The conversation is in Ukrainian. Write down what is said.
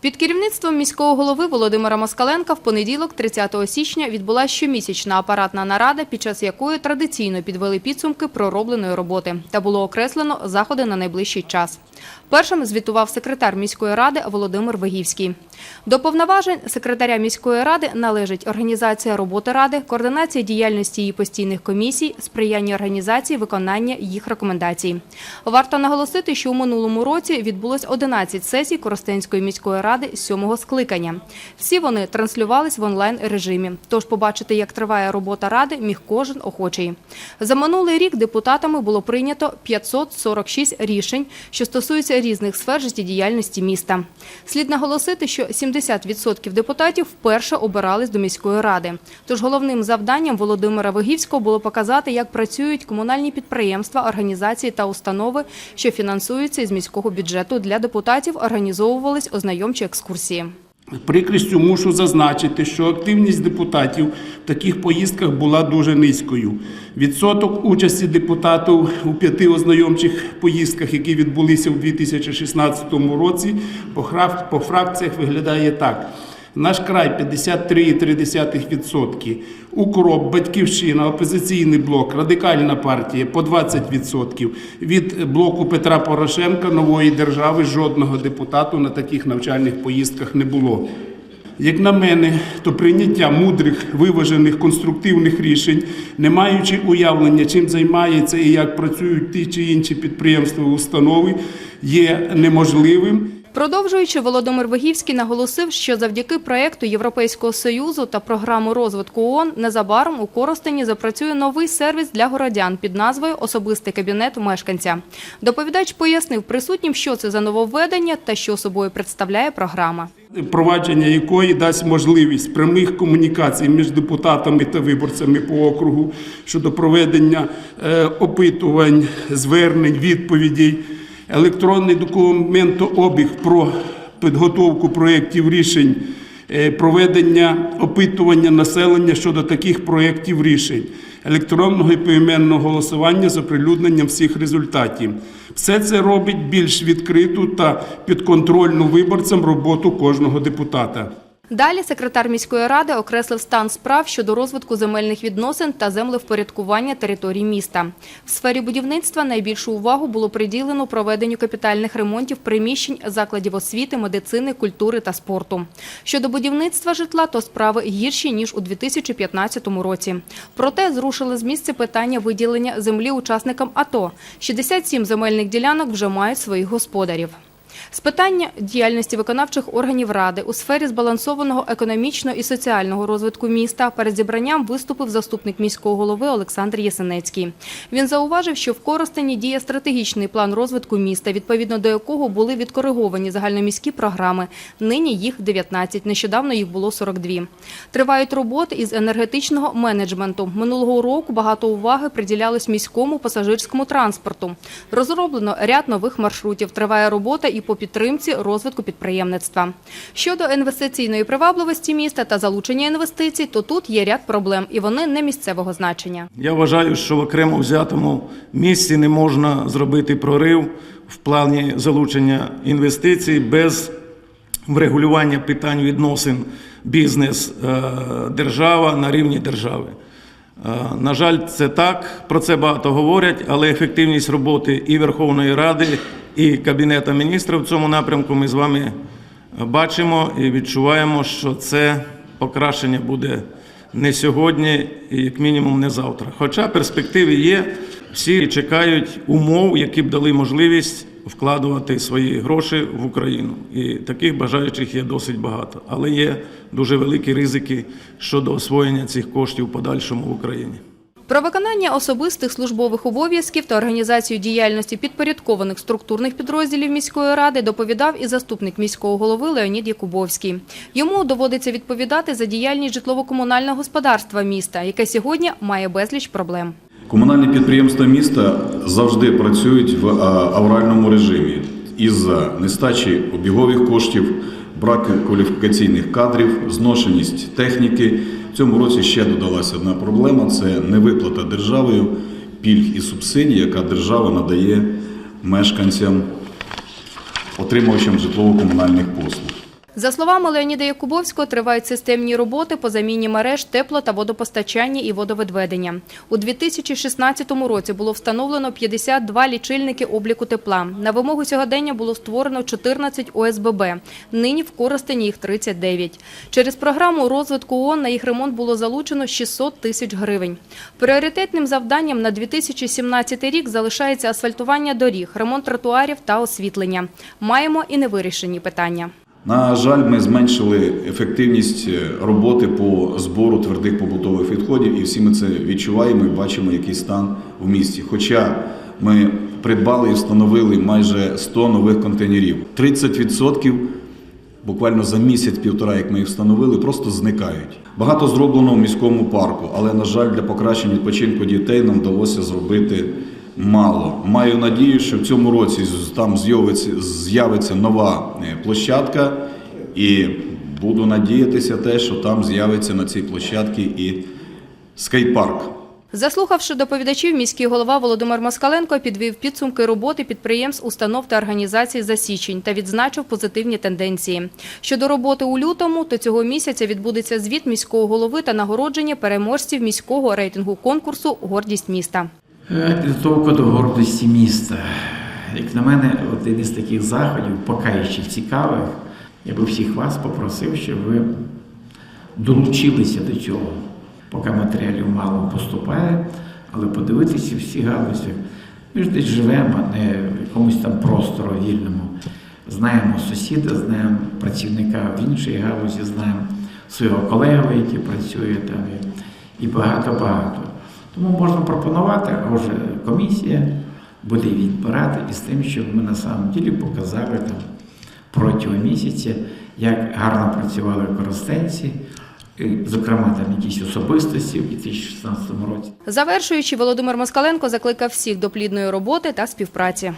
Під керівництвом міського голови Володимира Москаленка в понеділок, 30 січня, відбулася щомісячна апаратна нарада, під час якої традиційно підвели підсумки проробленої роботи та було окреслено заходи на найближчий час. Першим звітував секретар міської ради Володимир Вигівський. До повноважень секретаря міської ради належить організація роботи ради, координація діяльності її постійних комісій, сприяння організації виконання їх рекомендацій. Варто наголосити, що у минулому році відбулось 11 сесій Коростенської міської ради сьомого скликання. Всі вони транслювались в онлайн режимі. Тож побачити, як триває робота ради, міг кожен охочий. За минулий рік депутатами було прийнято 546 рішень, що стосуються різних сфер життєдіяльності міста. Слід наголосити, що 70% депутатів вперше обирались до міської ради. Тож головним завданням Володимира Вигівського було показати, як працюють комунальні підприємства, організації та установи, що фінансуються із міського бюджету. Для депутатів організовувались ознайомчі екскурсії. Прикрістю мушу зазначити, що активність депутатів в таких поїздках була дуже низькою. Відсоток участі депутатів у п'яти ознайомчих поїздках, які відбулися у 2016 році, по фракціях виглядає так. Наш край 53,3%, Укроп, Батьківщина, опозиційний блок, радикальна партія по 20%. Від блоку Петра Порошенка нової держави жодного депутату на таких навчальних поїздках не було. Як на мене, то прийняття мудрих, виважених, конструктивних рішень, не маючи уявлення, чим займається і як працюють ті чи інші підприємства, установи, є неможливим. Продовжуючи, Володимир Вигівський наголосив, що завдяки проекту Європейського союзу та програму розвитку ООН незабаром у Коростені запрацює новий сервіс для городян під назвою Особистий кабінет мешканця. Доповідач пояснив присутнім, що це за нововведення та що собою представляє програма. Провадження якої дасть можливість прямих комунікацій між депутатами та виборцями по округу щодо проведення е, опитувань, звернень, відповідей, електронний документообіг про підготовку проєктів рішень, е, проведення опитування населення щодо таких проєктів рішень, електронного і поіменного голосування з оприлюдненням всіх результатів. Все це робить більш відкриту та підконтрольну виборцям роботу кожного депутата. Далі секретар міської ради окреслив стан справ щодо розвитку земельних відносин та землевпорядкування територій міста. В сфері будівництва найбільшу увагу було приділено проведенню капітальних ремонтів приміщень закладів освіти, медицини, культури та спорту. Щодо будівництва житла, то справи гірші ніж у 2015 році. Проте зрушили з місця питання виділення землі учасникам АТО. 67 земельних ділянок вже мають своїх господарів. З питання діяльності виконавчих органів ради у сфері збалансованого економічного і соціального розвитку міста перед зібранням виступив заступник міського голови Олександр Єсенецький. Він зауважив, що в Коростені діє стратегічний план розвитку міста, відповідно до якого були відкориговані загальноміські програми. Нині їх 19, нещодавно їх було 42. Тривають роботи із енергетичного менеджменту. Минулого року багато уваги приділялось міському пасажирському транспорту. Розроблено ряд нових маршрутів. Триває робота і по підтримці розвитку підприємництва. Щодо інвестиційної привабливості міста та залучення інвестицій, то тут є ряд проблем, і вони не місцевого значення. Я вважаю, що в окремо взятому місці не можна зробити прорив в плані залучення інвестицій без врегулювання питань відносин бізнес-держава на рівні держави. Е, На жаль, це так, про це багато говорять, але ефективність роботи і Верховної Ради, і Кабінету міністрів в цьому напрямку ми з вами бачимо і відчуваємо, що це покращення буде не сьогодні і як мінімум не завтра. Хоча перспективи є, всі чекають умов, які б дали можливість вкладувати свої гроші в Україну. І таких бажаючих є досить багато. Але є дуже великі ризики щодо освоєння цих коштів в подальшому в Україні. Про виконання особистих службових обов'язків та організацію діяльності підпорядкованих структурних підрозділів міської ради доповідав і заступник міського голови Леонід Якубовський. Йому доводиться відповідати за діяльність житлово-комунального господарства міста, яке сьогодні має безліч проблем. Комунальні підприємства міста завжди працюють в авральному режимі із-за нестачі обігових коштів, брак кваліфікаційних кадрів, зношеність техніки. В цьому році ще додалася одна проблема це невиплата державою пільг і субсидій, яка держава надає мешканцям, отримувачам житлово-комунальних послуг. За словами Леоніда Якубовського, тривають системні роботи по заміні мереж тепло- та водопостачання і водовідведення. У 2016 році було встановлено 52 лічильники обліку тепла. На вимогу сьогодення було створено 14 ОСББ. Нині в Коростені їх 39. Через програму розвитку ООН на їх ремонт було залучено 600 тисяч гривень. Пріоритетним завданням на 2017 рік залишається асфальтування доріг, ремонт тротуарів та освітлення. Маємо і невирішені питання. На жаль, ми зменшили ефективність е, роботи по збору твердих побутових відходів, і всі ми це відчуваємо і бачимо, який стан в місті. Хоча ми придбали і встановили майже 100 нових контейнерів. 30% буквально за місяць-півтора, як ми їх встановили, просто зникають. Багато зроблено в міському парку, але, на жаль, для покращення відпочинку дітей нам вдалося зробити мало. Маю надію, що в цьому році там з'явиться, з'явиться нова е, площадка, і буду надіятися те, що там з'явиться на цій площадці і скейт-парк. Заслухавши доповідачів, міський голова Володимир Москаленко підвів підсумки роботи підприємств, установ та організацій за січень та відзначив позитивні тенденції. Щодо роботи у лютому, то цього місяця відбудеться звіт міського голови та нагородження переможців міського рейтингу конкурсу Гордість міста. Е, Підготовка до гордості міста. Як на мене, один із таких заходів, покаючих цікавих, я би всіх вас попросив, щоб ви долучилися до цього. Поки матеріалів мало поступає, але подивитися в всіх галузях. Ми ж десь живемо, не в якомусь там простору вільному. Знаємо сусіда, знаємо працівника в іншій галузі, знаємо свого колегу, який працює там, і багато-багато. Тому можна пропонувати, а вже комісія буде відбирати із тим, щоб ми на самом ділі показали там протягом місяця, як гарно працювали користенці. зокрема там якісь особистості в 2016 році. Завершуючи, Володимир Москаленко закликав всіх до плідної роботи та співпраці.